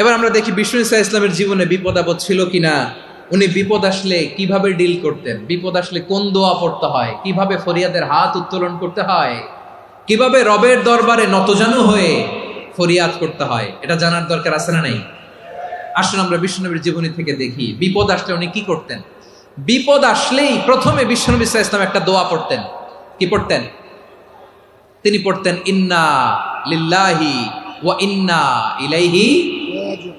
এবার আমরা দেখি বিষ্ণু ইসা ইসলামের জীবনে বিপদ আপদ ছিল কিনা। উনি বিপদ আসলে কীভাবে ডিল করতেন? বিপদ আসলে কোন দোয়া পড়তে হয়? কীভাবে ফরিয়াদের হাত উত্তোলন করতে হয়? কীভাবে রবের দরবারে নতজানু হয়ে ফরিয়াদ করতে হয়? এটা জানার দরকার আছে না নাই? আসুন আমরা বিষ্ণুনবীর জীবনী থেকে দেখি, বিপদ আসলে উনি কি করতেন? বিপদ আসলেই প্রথমে বিষ্ণুনবী ইসা ইসলাম একটা দোয়া পড়তেন। কি পড়তেন? তিনি পড়তেন, ইন্না লিল্লাহি ওয়া ইন্না ইলাইহি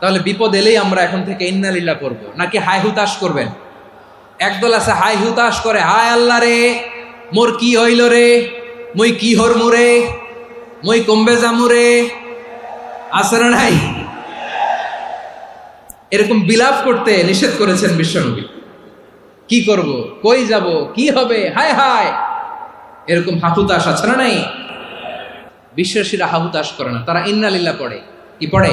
তাহলে বিপদ এলেই আমরা এখন থেকে ইন্নালিল্লাহ করব। নাকি হাই হুতাশ করবেন? একদল আছে, হাই হুতাশ করে, হায় আল্লাহ রে, মোর কি হইল রে? মই কি হর মুরে মই কমবে জামুরে আছে না নাই? এরকম বিলাপ করতে নিষেধ করেছেন বিশ্বনবী। কি করব? কই যাব? কি হবে? হায় হায়! এরকম হাহুতাশ আছে না নাই? বিশ্বাসীরা হাহুতাশ করে না, তারা ইন্নালিল্লাহ পড়ে। কি পড়ে?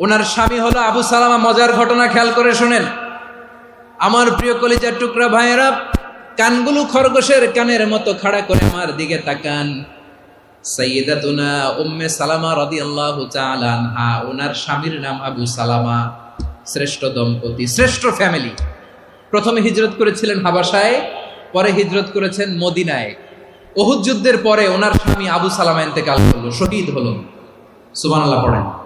ওনার স্বামী হলো আবু সালামা, মজার ঘটনা খেয়াল করে শোনেন। আমার প্রিয় কলিজার টুকরা ভাইয়েরা, কানগুলো খরগোশের কানের মতো খাড়া করে আমার দিকে তাকান। সাইয়্যিদাতুনা উম্মে সালামা রাদিয়াল্লাহু তাআলা আনহা, ওনার স্বামীর নাম আবু সালামা। শ্রেষ্ঠ দম্পতি, শ্রেষ্ঠ ফ্যামিলি। প্রথমে হিজরত করেছিলেন হাবাসায় পরে হিজরত করেছেন মদিনায়। ওহুদ যুদ্ধের পরে ওনার স্বামী আবু সালামা ইন্তেকাল করল, শহীদ হলো সুবহানাল্লাহ পড়েন।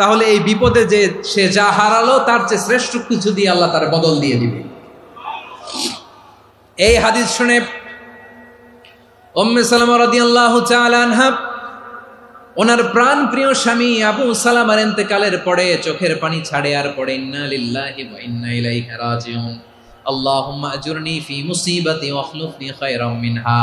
তাহলে এই বিপদে যে সে যা হারালো, তার চেয়ে শ্রেষ্ঠ কিছু দিয়ে আল্লাহ তার বদল দিয়ে দিবে। এই হাদিস শুনে ওনার প্রাণ প্রিয় স্বামী আবু সালামার ইন্তেকালের পরে চোখের পানি ছাড়ে আর পড়ে, ইন্না লিল্লাহি আজুরনি ফি খায়রাম মিনহা।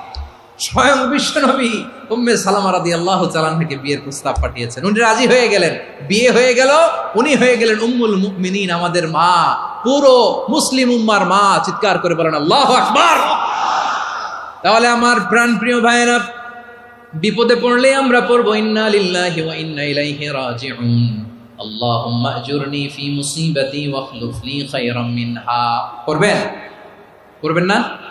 স্বয়ং বিশ্ব নবী উম্মে সালামা রাদিয়াল্লাহু তাআলা থেকে বিয়ের প্রস্তাব পাঠিয়েছেন। উনি রাজি হয়ে গেলেন। বিয়ে হয়ে গেল, উনি হয়ে গেলেন উম্মুল মুমিনিন, আমাদের মা, পুরো মুসলিম উম্মার মা, চিৎকার করে বলেন, আল্লাহু আকবার! তাহলে আমার প্রাণ প্রিয় ভাইয়েরা, বিপদে পড়লে আমরা পড়ব, ইন্না লিল্লাহি ওয়া ইন্না ইলাইহি রাজিউন। করবেন না?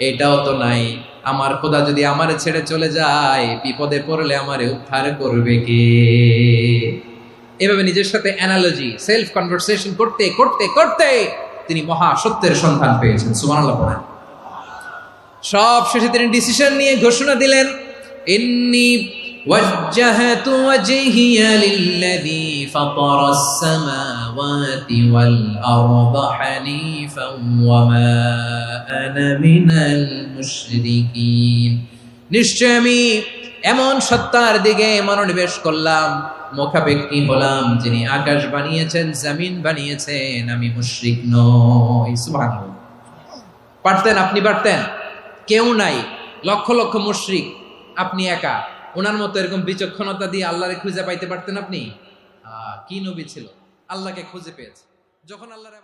এটাও তো নাই আমার খোদা যদি আমারে ছেড়ে চলে যায় বিপদে পড়লে আমারে উদ্ধার করবে কে এভাবে নিজের সাথে অ্যানালজি সেলফ কনভারসেশন করতে করতে করতে তিনি মহা সত্যের সন্ধান পেয়েছেন সুবহানাল্লাহ পড়েন সব শেষে তিনি ডিসিশন নিয়ে ঘোষণা দিলেন ইন্নি وجهت وجهي للذي فطر السماوات والأرض حنيفا وما أنا من المشركين নিশ্চয় আমি এমন সত্তার দিকে মনোনিবেশ করলাম মুখাপেক্ষী হলাম যিনি আকাশ বানিয়েছেন জমিন বানিয়েছেন আমি মুশরিক নই সুবহানাল্লাহ পারতেন আপনি পারতেন কেউ নাই লক্ষ লক্ষ মুশরিক আপনি একা ওনার মতো এরকম বিচক্ষণতা দিয়ে আল্লাহরে খুঁজে পাইতে পারতেন আপনি আহ, কি নবী ছিল আল্লাহকে খুঁজে পেয়েছে। যখন আল্লাহর